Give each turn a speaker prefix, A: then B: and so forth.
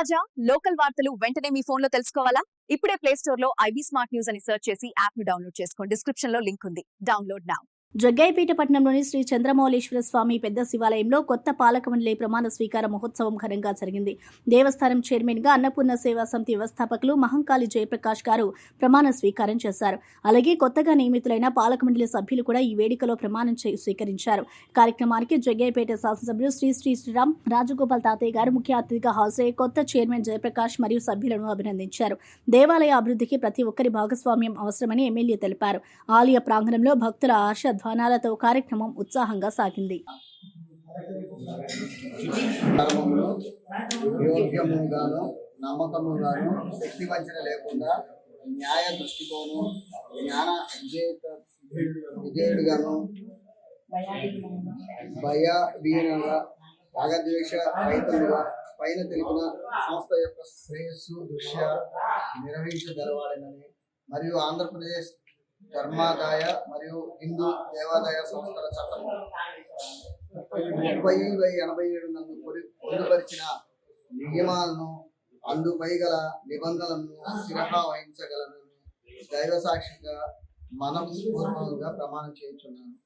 A: తాజా లోకల్ వార్తలు వెంటనే మీ ఫోన్లో తెలుసుకోవాలా? ఇప్పుడే ప్లే స్టోర్లో ఐబీ స్మార్ట్ న్యూస్ అని సెర్చ్ చేసి యాప్ను డౌన్లోడ్ చేసుకోండి. డిస్క్రిప్షన్లో లింక్ ఉంది. డౌన్లోడ్ నా.
B: జగ్గైపేట పట్టణంలోని శ్రీ చంద్రమౌళేశ్వర స్వామి పెద్ద శివాలయంలో కొత్త పాలక మండలి ప్రమాణ స్వీకార మహోత్సవం ఘనంగా జరిగింది. దేవస్థానం చైర్మన్గా అన్నపూర్ణ సేవా సమితి వ్యవస్థాపకులు మహంకాళి జయప్రకాష్ గారు ప్రమాణ స్వీకారం చేశారు. అలాగే కొత్తగా నియమితులైన పాలక మండలి సభ్యులు కూడా ఈ వేడుకలో ప్రమాణం చే- స్వీకరించారు. కార్యక్రమానికి జగ్గైపేట శాసనసభ్యులు శ్రీ శ్రీ శ్రీరామ్ రాజగోపాల్ తాతయ్య గారు ముఖ్య అతిథిగా హాజరై కొత్త చైర్మన్ జయప్రకాష్ మరియు సభ్యులను అభినందించారు. దేవాలయ అభివృద్ధికి ప్రతి ఒక్కరి భాగస్వామ్యం అవసరమని ఎమ్మెల్యే తెలిపారు. ఆలయ ప్రాంగణంలో భక్తుల హర్షధ్వానాలతో కార్యక్రమం ఉత్సాహంగా సాగింది.
C: యోగ్యముగాను నమ్మకముగాను శక్తి వంచన లేకుండా న్యాయ దృష్టితోను జ్ఞాన విజేత విజయుడుగాను భయ వీరంగా రాగద్వేష రైతులుగా పైన తెలిపిన సంస్థ యొక్క శ్రేయస్సు దృష్ట్యా నిర్వహించగలవాడనని మరియు ఆంధ్రప్రదేశ్ ధర్మాదాయ మరియు హిందూ దేవాదాయ సంస్థల చట్టం. ముప్పై బై ఎనభై ఏడు నందు పొందుపరిచిన నియమాలను అందుపై గల నిబంధనలను శిరహా వహించగలను దైవ సాక్షిగా మనపూర్వకంగా ప్రమాణం చేయించున్నాను.